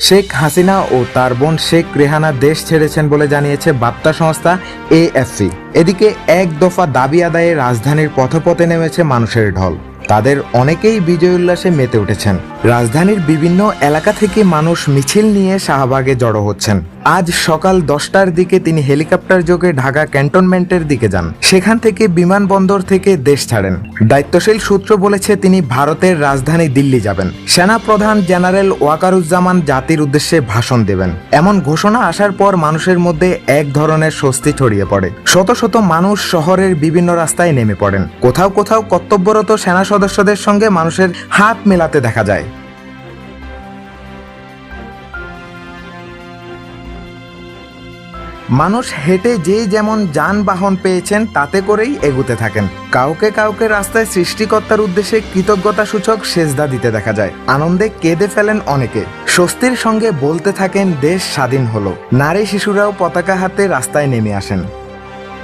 শেখ হাসিনা ও তার বোন শেখ রেহানা দেশ ছেড়েছেন বলে জানিয়েছে বার্তা সংস্থা এএফসি। এদিকে এক দফা দাবি আদায়ে রাজধানীর পথপথে নেমেছে মানুষের ঢল। তাদের অনেকেই বিজয় উল্লাসে মেতে উঠেছেন। রাজধানীর বিভিন্ন এলাকা থেকে মানুষ মিছিল নিয়ে শাহবাগে জড়ো হচ্ছেন। আজ সকাল দশটার দিকে তিনি হেলিকপ্টার যোগে ঢাকা ক্যান্টনমেন্টের দিকে যান। সেখান থেকে বিমানবন্দর থেকে দেশ ছাড়েন। দায়িত্বশীল সূত্র বলেছে, তিনি ভারতের রাজধানী দিল্লি যাবেন। সেনা প্রধান জেনারেল ওয়াকারুজ্জামান জাতির উদ্দেশ্যে ভাষণ দেবেন। এমন ঘোষণা আসার পর মানুষের মধ্যে এক ধরনের স্বস্তি ছড়িয়ে পড়ে। শত শত মানুষ শহরের বিভিন্ন রাস্তায় নেমে পড়েন। কোথাও কোথাও কর্তব্যরত সেনা সদস্যদের সঙ্গে মানুষের হাত মেলাতে দেখা যায়। মানুষ হেঁটে যে যেমন যানবাহন পেয়েছেন, তাতে করেই এগুতে থাকেন। কাউকে কাউকে রাস্তায় সৃষ্টিকর্তার উদ্দেশ্যে কৃতজ্ঞতা সূচক সেজদা দিতে দেখা যায়। আনন্দে কেঁদে ফেলেন অনেকে। স্বস্তির সঙ্গে বলতে থাকেন, দেশ স্বাধীন হলো। নারী শিশুরাও পতাকা হাতে রাস্তায় নেমে আসেন।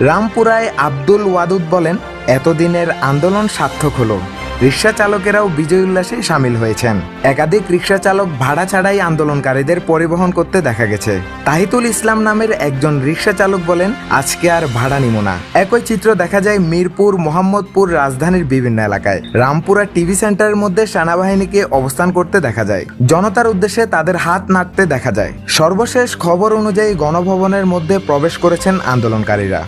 রামপুরায় আব্দুল ওয়াদুদ বলেন, এতদিনের আন্দোলন সার্থক হলো। রিক্সা চালকেরাও বিজয় উল্লাসে সামিল হয়েছেন। একাধিক রিক্সা চালক ভাড়া ছাড়াই আন্দোলনকারীদের পরিবহন করতে দেখা গেছে। তাহিতুল ইসলাম নামের একজন রিক্সা চালক বলেন, আজকে আর ভাড়া নিব না। একই চিত্র দেখা যায় মিরপুর, মোহাম্মদপুর রাজধানীর বিভিন্ন এলাকায়। রামপুরা টিভি সেন্টারের মধ্যে সেনাবাহিনীকে অবস্থান করতে দেখা যায়। জনতার উদ্দেশ্যে তাদের হাত নাড়তে দেখা যায়। সর্বশেষ খবর অনুযায়ী গণভবনের মধ্যে প্রবেশ করেছেন আন্দোলনকারীরা।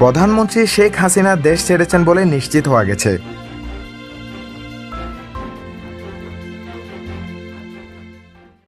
প্রধানমন্ত্রী শেখ হাসিনা দেশ ছেড়েছেন বলে নিশ্চিত হওয়া গেছে।